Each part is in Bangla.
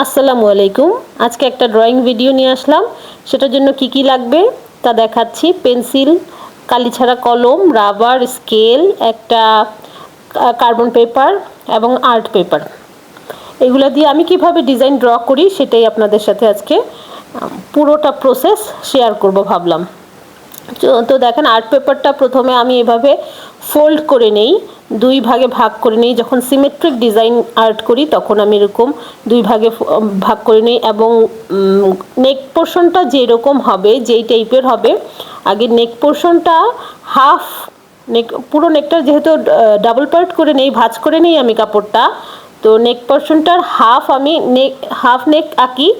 আসসালামু আলাইকুম। আজকে একটা ড্রয়িং ভিডিও নিয়ে আসলাম। সেটার জন্য কি কি লাগবে তা দেখাচ্ছি। পেন্সিল কালি ছাড়া কলম, রাবার, স্কেল, একটা কার্বন পেপার এবং আর্ট পেপার। এগুলো দিয়ে আমি কীভাবে ডিজাইন ড্র করি সেটাই আপনাদের সাথে আজকে পুরোটা প্রসেস শেয়ার করব ভাবলাম। তো- দেখেন আর্ট পেপারটা প্রথমে আমি এভাবে ফোল্ড করে নেই, দুই ভাগে ভাগ করে নিই। যখন সিমেট্রিক ডিজাইন আর্ট করি, তখন আমি এরকম দুই ভাগে ভাগ করে নিই এবং নেক পোর্শনটা যেরকম হবে, যেই টাইপের হবে, আগে নেক পোর্শনটা হাফ নেক পুরো নেকটা যেহেতু ডাবল পার্ট করে নেই, ভাজ করে নেই আমি কাপড়টা, তো নেক পোর্শনটার হাফ আমি নেক হাফ নেক আঁকি।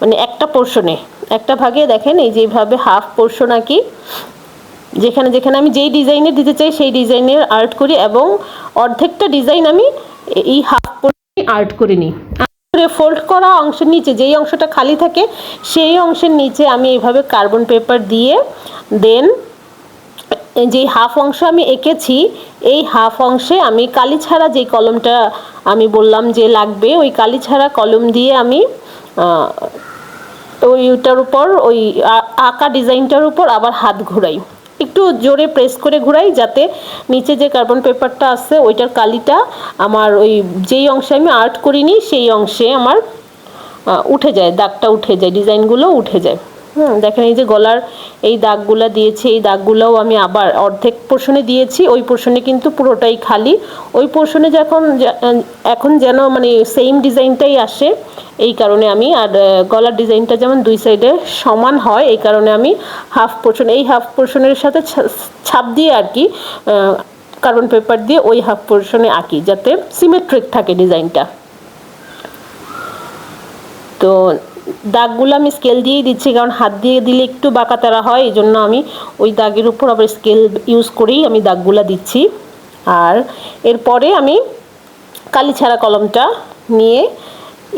মানে একটা পোর্শনে একটা ভাগে দেখেন এই যেভাবে হাফ পোর্শন আঁকি। যেখানে যেখানে আমি যেই ডিজাইনে দিতে চাই, সেই ডিজাইনের আর্ট করি এবং অর্ধেকটা ডিজাইন আমি এই হাফ পোর্শনে আর্ট করে নিই। ফোল্ড করা অংশের নিচে, যেই অংশটা খালি থাকে, সেই অংশের নিচে আমি এইভাবে কার্বন পেপার দিয়ে দেন যে হাফ অংশ আমি এঁকেছি, এই হাফ অংশে আমি কালি ছাড়া যে কলমটা আমি বললাম যে লাগবে, ওই কালি ছাড়া কলম দিয়ে আমি ওইটার উপর, ওই আঁকা ডিজাইনটার উপর আবার হাত ঘুরাই। একটু জোরে প্রেস করে ঘুরাই যাতে নিচে যে কার্বন পেপারটা আছে, ওইটার কালিটা আমার ওই যেই অংশে আমি আর্ট করিনি, সেই অংশে আমার উঠে যায়, দাগটা উঠে যায়, ডিজাইনগুলো উঠে যায়। হুম, দেখেন এই যে গলার এই দাগগুলো দিয়েছি, এই দাগগুলোও আমি আবার অর্ধেক পোর্শনে দিয়েছি, ওই পোর্শনে কিন্তু পুরোটাই খালি। ওই পোর্শনে যখন এখন যেন মানে সেম ডিজাইনটাই আসে, এই কারণে আমি, আর গলার ডিজাইনটা যেমন দুই সাইডে সমান হয়, এই কারণে আমি হাফ পোর্শন এই হাফ পোর্শনের সাথে ছাপ দিয়ে আর কি কার্বন পেপার দিয়ে ওই হাফ পোর্শনে আঁকি, যাতে সিমেট্রিক থাকে ডিজাইনটা। তো দাগগুলো আমি স্কেল দিয়েই দিচ্ছি, কারণ হাত দিয়ে দিলে একটু বাঁকাতারা হয়, এই জন্য আমি ওই দাগের উপর আবার স্কেল ইউজ করেই আমি দাগগুলো দিচ্ছি। আর এরপরে আমি কালি ছাড়া কলমটা নিয়ে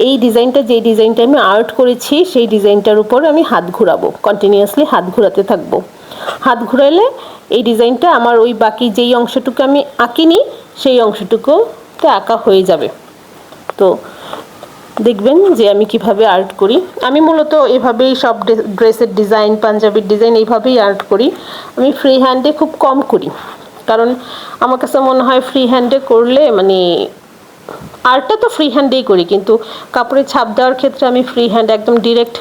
এই ডিজাইনটা যে ডিজাইনটা আমি আর্ট করেছি, সেই ডিজাইনটার উপর আমি হাত ঘোরাবো কন্টিনিউয়াসলি হাত ঘোরাতে থাকব। হাত ঘোরালে এই ডিজাইনটা আমার ওই বাকি যেই অংশটুকু আমি আঁকিনি, সেই অংশটুকুতে আঁকা হয়ে যাবে। তো দেখবেন যে আমি কীভাবে আর্ট করি। আমি মূলত এভাবেই সব ড্রেসের ডিজাইন পাঞ্জাবির ডিজাইন এইভাবেই আর্ট করি। আমি ফ্রি হ্যান্ডে খুব কম করি। কারণ আমার কাছে মনে হয় ফ্রি হ্যান্ডে করলে মানে আর্টটা তো ফ্রি হ্যান্ডেই করি। কিন্তু কাপড়ে ছাপ দেওয়ার ক্ষেত্রে আমি ফ্রি হ্যান্ড একদম ডিরেক্ট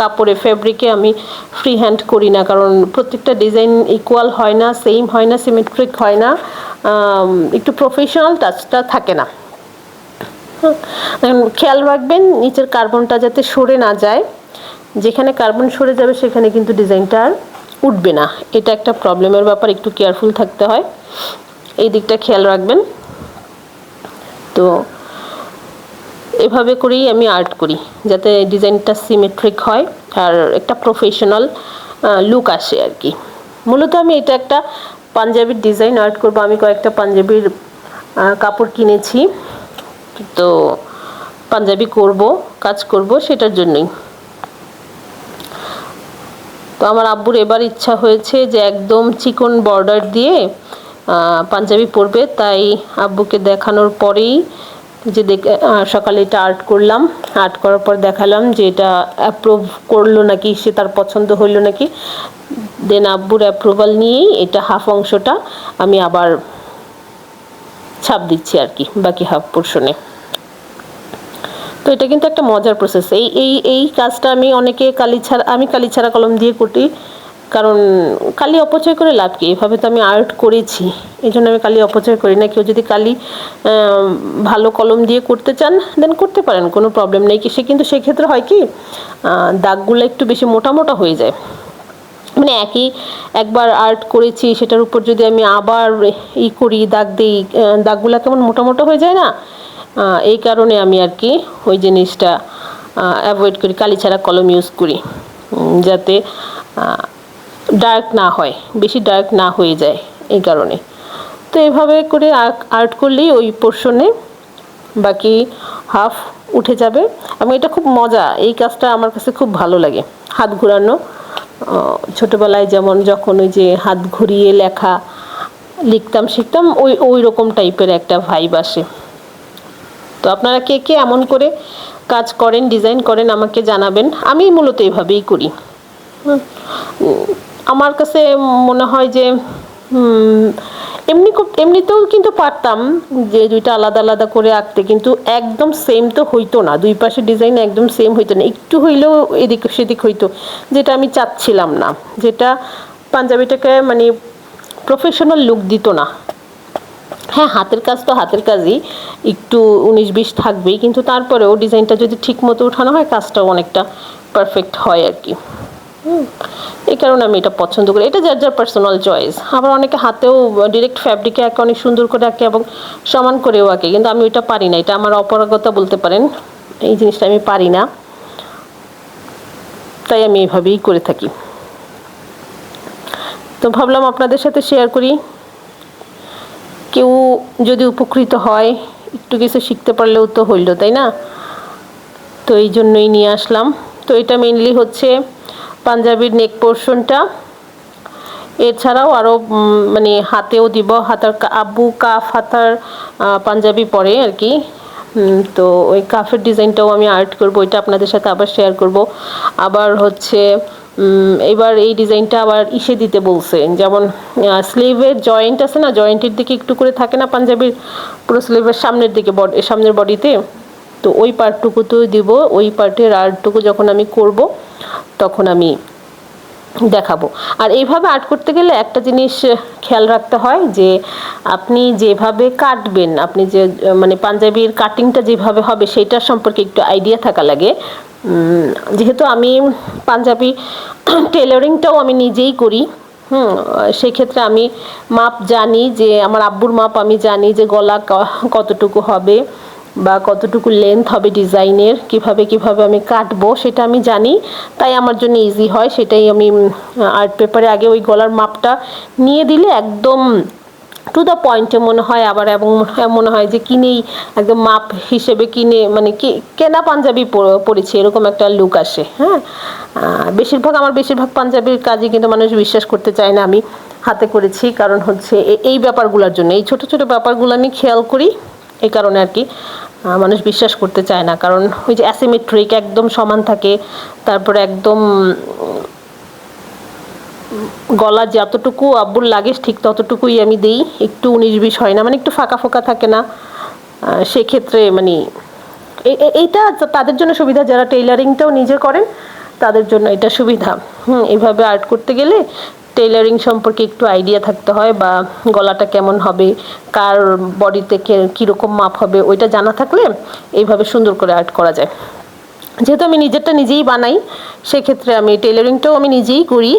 কাপড়ে ফেব্রিকে আমি ফ্রি হ্যান্ড করি না। কারণ প্রত্যেকটা ডিজাইন ইকুয়াল হয় না সেম হয় না সিমেট্রিক হয় না। একটু প্রফেশনাল টাচটা থাকে না। খেয়াল রাখবেন, নিচের কার্বনটা যাতে সরে না যায়। যেখানে কার্বন সরে যাবে, সেখানে কিন্তু ডিজাইনটা আর উঠবে না। এটা একটা প্রবলেমের ব্যাপার, একটু কেয়ারফুল থাকতে হয়। এই দিকটা খেয়াল রাখবেন। তো, এভাবে করেই আমি আর্ট করি, যাতে ডিজাইনটা সিমেট্রিক হয় আর একটা প্রফেশনাল লুক আসে আর কি। মূলত আমি এটা একটা পাঞ্জাবির ডিজাইন আর্ট করব। আমি কয়েকটা পাঞ্জাবির কাপড় কিনেছি। তো পাঞ্জাবি করব, কাজ করব সেটার জন্যই। তো আমার আব্বুর এবার ইচ্ছা হয়েছে যে একদম চিকন বর্ডার দিয়ে পাঞ্জাবি পরবে। তাই আব্বুকে দেখানোর পরেই যে দেখ সকালে এটা আর্ট করলাম। আর্ট করার পর দেখালাম যে এটা অ্যাপ্রুভ করল নাকি, সে তার পছন্দ হইল নাকি। দেন আব্বুর অ্যাপ্রুভাল নিয়েই এটা হাফ অংশটা আমি আবার ছাপ দিচ্ছি আর কি, বাকি হাফ পোর্শনে তো এটা কিন্তু একটা মজার প্রসেস এই এই এই কাজটা আমি অনেকে কালি ছাড়া আমি কালি ছাড়া কলম দিয়ে করি কারণ কালি অপচয় করে লাভ কি? এভাবে তো আমি আর্ট করেছি এই জন্য আমি কালি অপচয় করি না। কেউ যদি কালি ভালো কলম দিয়ে করতে চান দেন করতে পারেন, কোনো প্রবলেম নেই। কি সে কিন্তু, সেক্ষেত্রে হয় কি দাগগুলো একটু বেশি মোটা মোটা হয়ে যায়। মানে একই, একবার আর্ট করেছি, সেটার উপর যদি আমি আবার ই করি, দাগ দিই দাগগুলো কেমন মোটা মোটা হয়ে যায় না? এই কারণে আমি আর কি ওই জিনিসটা অ্যাভয়েড করি, কালি ছাড়া কলম ইউজ করি। যাতে ডার্ক না হয়, বেশি ডার্ক না হয়ে যায় এই কারণে। তো এভাবে করে আর্ট করলেই ওই পোর্শনে বাকি হাফ উঠে যাবে। এবং এটা খুব মজা, এই কাজটা আমার কাছে খুব ভালো লাগে, হাত ঘোরানো। ছোটবেলায় যেমন যখন ওই যে হাত ঘুরিয়ে লেখা লিখতাম, শিখতাম, ওই ওই রকম টাইপের একটা ভাইব আসে। তো আপনারা কে কে এমন করে কাজ করেন ডিজাইন করেন, আমাকে জানাবেন। আমি মূলত এভাবেই করি। আমার কাছে মনে হয় যে এমনি এমনিতেও কিন্তু পারতাম যে দুইটা আলাদা আলাদা করে আঁকতে, কিন্তু একদম সেম তো হইতো না। দুই পাশে ডিজাইন একদম সেম হইতো না। একটু হইলেও এদিক সেদিক হইতো, যেটা আমি চাচ্ছিলাম না। যেটা পাঞ্জাবিটাকে মানে প্রফেশনাল লুক দিত না। হ্যাঁ হাতের কাজ তো হাতের কাজই। একটু উনিশ বিশ থাকবেই, কিন্তু তারপরেও ডিজাইনটা যদি ঠিক মতো উঠানো হয়, কাজটাও অনেকটা পারফেক্ট হয় আর কি। এই কারণে আমি এটা পছন্দ করি। এটা যার যার পার্সোনাল চয়েস আবার অনেকে হাতেও ডিরেক্ট ফ্যাব্রিকে আঁকে অনেক সুন্দর করে আঁকে এবং সমান করেও আঁকে কিন্তু আমি ওইটা পারি না। এটা আমার অপরাগতা বলতে পারেন। এই জিনিসটা আমি পারি না। তাই আমি এইভাবেই করে থাকি। তো ভাবলাম আপনাদের সাথে শেয়ার করি। কেউ যদি উপকৃত হয়, একটু কিছু শিখতে পারলেও তো হইল, তাই না? তো এই জন্যই নিয়ে আসলাম। তো এটা মেনলি হচ্ছে পাঞ্জাবির নেক পোর্শনটা এছাড়াও আরও মানে হাতেও দিব, হাতার আব্বু কাফ হাতার পাঞ্জাবি পরে আর কি। তো ওই কাফের ডিজাইনটাও আমি আর্ট করব, ওইটা আপনাদের সাথে আবার শেয়ার করব। আবার হচ্ছে এবার এই ডিজাইনটা আবার ইসে দিতে বলছে, যেমন স্লিভের জয়েন্ট আছে না জয়েন্টের দিকে একটু করে থাকে না পাঞ্জাবির, পুরো স্লিভের সামনের দিকে বডি সামনের বডিতে তো ওই পার্টটুকু তো দিব, ওই পার্টের আর্টটুকু যখন আমি করব তখন আমি দেখাবো। আর এইভাবে আর্ট করতে গেলে একটা জিনিস খেয়াল রাখতে হয় যে আপনি যেভাবে কাটবেন, আপনি যে মানে পাঞ্জাবির কাটিংটা যেভাবে হবে সেটার সম্পর্কে একটু আইডিয়া থাকা লাগে। যেহেতু আমি পাঞ্জাবি টেলারিংটাও আমি নিজেই করি, হুম, সেক্ষেত্রে আমি মাপ জানি যে, আমার আব্বুর মাপ আমি জানি যে গলা কতটুকু হবে। বা কতটুকু লেন্থ হবে ডিজাইনের কীভাবে কীভাবে আমি কাটবো সেটা আমি জানি। তাই আমার জন্য ইজি হয়, সেটাই আমি আর্ট পেপারে আগে ওই গলার মাপটা নিয়ে দিলে একদম টু দ্য পয়েন্টে মনে হয় আবার এবং মনে হয় যে কিনেই, একদম মাপ হিসেবে কিনে মানে কেনা পাঞ্জাবি পর- পরেছি, এরকম একটা লুক আসে হ্যাঁ? বেশিরভাগ, আমার বেশিরভাগ পাঞ্জাবির কাজই কিন্তু মানুষ বিশ্বাস করতে চায় না আমি হাতে করেছি, কারণ হচ্ছে এই ব্যাপারগুলোর জন্য। এই ছোট ছোট ব্যাপারগুলো আমি খেয়াল করি। এই কারণে আর কি মানুষ বিশ্বাস করতে চায় না। কারণ ওই যে অ্যাসিমেট্রিক একদম সমান থাকে, তারপরে একদম গলা যতটুকু আব্বুর লাগে, ঠিক ততটুকুই আমি দেই। একটু উনিশ বিশ হয় না মানে একটু ফাঁকা ফাঁকা থাকে না। সেক্ষেত্রে মানে এইটা তাদের জন্য সুবিধা, যারা টেইলারিংটাও নিজে করেন, তাদের জন্য এটা সুবিধা। হুম এইভাবে আর্ট করতে গেলে টেইলারিং সম্পর্কে একটু আইডিয়া থাকতে হয় বা গলাটা কেমন হবে, কার বডিতে কীরকম মাপ হবে, ওইটা জানা থাকলে এইভাবে সুন্দর করে আর্ট করা যায়। যেহেতু আমি নিজেরটা নিজেই বানাই, সেক্ষেত্রে আমি টেলারিংটাও আমি নিজেই করি।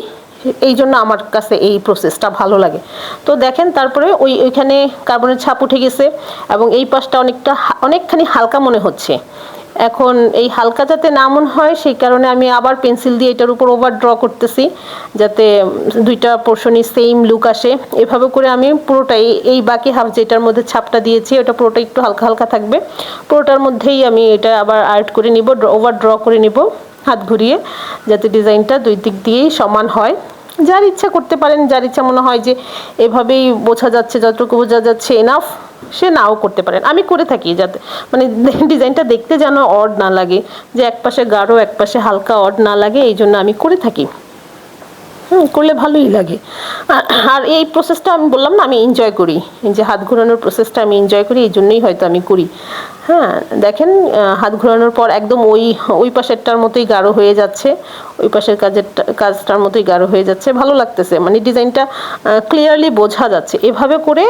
এই জন্য আমার কাছে এই প্রসেসটা ভালো লাগে। তো দেখেন, তারপরে ওই, ওইখানে কার্বনের ছাপ উঠে গেছে এবং এই পাশটা অনেকটা, অনেকখানি হালকা মনে হচ্ছে। এখন এই হালকা যাতে না মনে হয়, সেই কারণে আমি আবার পেন্সিল দিয়ে এটার উপর ওভার ড্র করতেছি, যাতে দুইটা পোর্শনই সেম লুক আসে। এভাবে করে আমি পুরোটাই এই বাকি হাফ যেটার মধ্যে ছাপটা দিয়েছি, ওটা পুরোটা একটু হালকা হালকা থাকবে। পুরোটার মধ্যেই আমি এটা আবার আর্ট করে নিব ওভার ড্র করে নিব হাত ঘুরিয়ে, যাতে ডিজাইনটা দুই দিক দিয়েই সমান হয়। যার ইচ্ছা করতে পারেন, যার ইচ্ছা মনে হয় যে এভাবেই বোঝা যাচ্ছে, যতটুকু বোঝা যাচ্ছে এনাফ সে নাও করতে পারেন। আমি করে থাকি যাতে মানে ডিজাইনটা দেখতে যেন অড না লাগে, যে এক পাশে গাঢ়, এক পাশে হালকা অড না লাগে, এই জন্য আমি করে থাকি। করলে ভালোই লাগে। আর এই প্রসেসটা আমি বললাম না, আমি এনজয় করি। এই যে হাত ঘোরানোর প্রসেসটা আমি এনজয় করি, এই জন্যই হয়তো আমি করি। হ্যাঁ দেখেন হাত ঘোরানোর পর একদম ওই ওই পাশেরটার মতোই গাঢ় হয়ে যাচ্ছে, ওই পাশের কাজের কাজটার মতোই গাঢ় হয়ে যাচ্ছে, ভালো লাগতেছে। মানে ডিজাইনটা ক্লিয়ারলি বোঝা যাচ্ছে। এভাবে করে